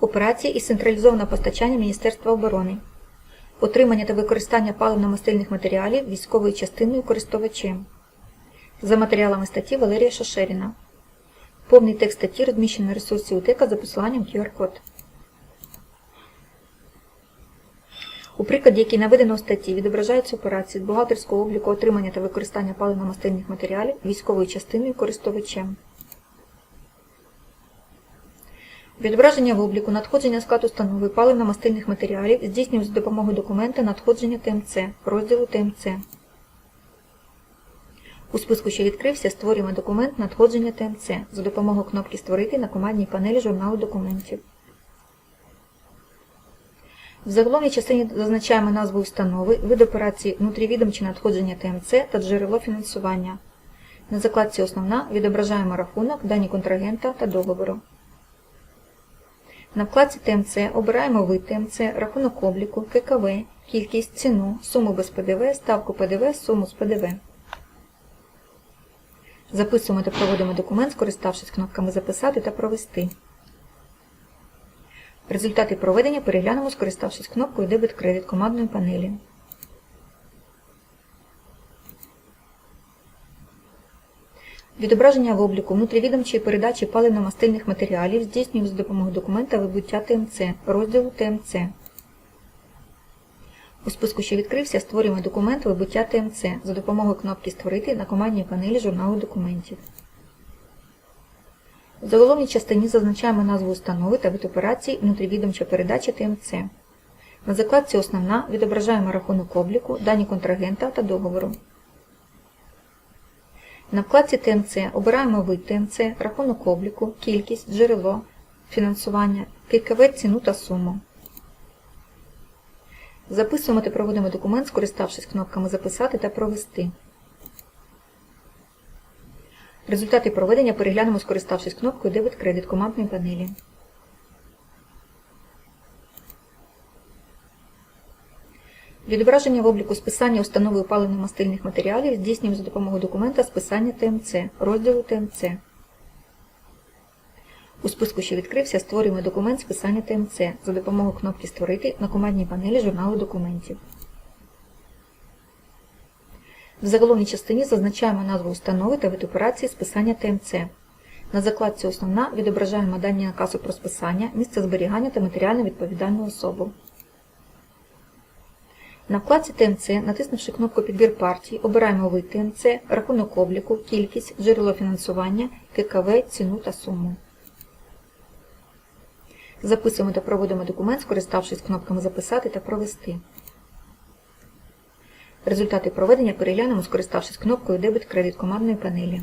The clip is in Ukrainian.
Операції із централізованого постачання Міністерства оборони. Отримання та використання паливно-мастильних матеріалів військовою частиною користувачем. За матеріалами статті Валерія Шашеріна. Повний текст статті розміщено на ресурсі УТЕКа за посиланням QR-код. У прикладі, який наведено у статті, відображаються операції з бухгалтерського обліку отримання та використання паливно-мастильних матеріалів військовою частиною користувачем. Відображення в обліку надходження склад установи паливно-мастильних матеріалів здійснюють за допомогою документа надходження ТМЦ, розділу ТМЦ. У списку, що відкрився, створюємо документ надходження ТМЦ за допомогою кнопки Створити на командній панелі журналу документів. В заголовній частині зазначаємо назву установи, вид операції внутрівідомче надходження ТМЦ та джерело фінансування. На закладці Основна відображаємо рахунок, дані контрагента та договору. На вкладці ТМЦ обираємо вид ТМЦ, рахунок обліку, ККВ, кількість, ціну, суму без ПДВ, ставку ПДВ, суму з ПДВ. Записуємо та проводимо документ, скориставшись кнопками Записати та Провести. Результати проведення переглянемо, скориставшись кнопкою Дебет-кредит командної панелі. Відображення в обліку внутрівідомчої передачі паливно-мастильних матеріалів здійснюємо за допомогою документа вибуття ТМЦ, розділу ТМЦ. У списку, що відкрився, створюємо документ вибуття ТМЦ за допомогою кнопки Створити на командній панелі журналу документів. В заголовній частині зазначаємо назву установи та вид операції внутрівідомча передача ТМЦ. На закладці Основна відображаємо рахунок обліку, дані контрагента та договору. На вкладці ТМЦ обираємо вид ТМЦ, рахунок обліку, кількість, джерело, фінансування, ККВ, ціну та суму. Записуємо та проводимо документ, скориставшись кнопками Записати та Провести. Результати проведення переглянемо, скориставшись кнопкою Дебет кредит командної панелі. Відображення в обліку списання установи паливно-мастильних матеріалів здійснюємо за допомогою документа списання ТМЦ, розділу ТМЦ. У списку, що відкрився, створюємо документ списання ТМЦ за допомогою кнопки Створити на командній панелі журналу документів. В заголовній частині зазначаємо назву установи та вид операції списання ТМЦ. На закладці Основна відображаємо дані наказу про списання, місце зберігання та матеріально відповідальну особу. На вкладці ТМЦ, натиснувши кнопку Підбір партій, обираємо вид ТМЦ, рахунок обліку, кількість, джерело фінансування, ККВ, ціну та суму. Записуємо та проводимо документ, скориставшись кнопками Записати та Провести. Результати проведення переглянемо, скориставшись кнопкою Дебет кредит командної панелі.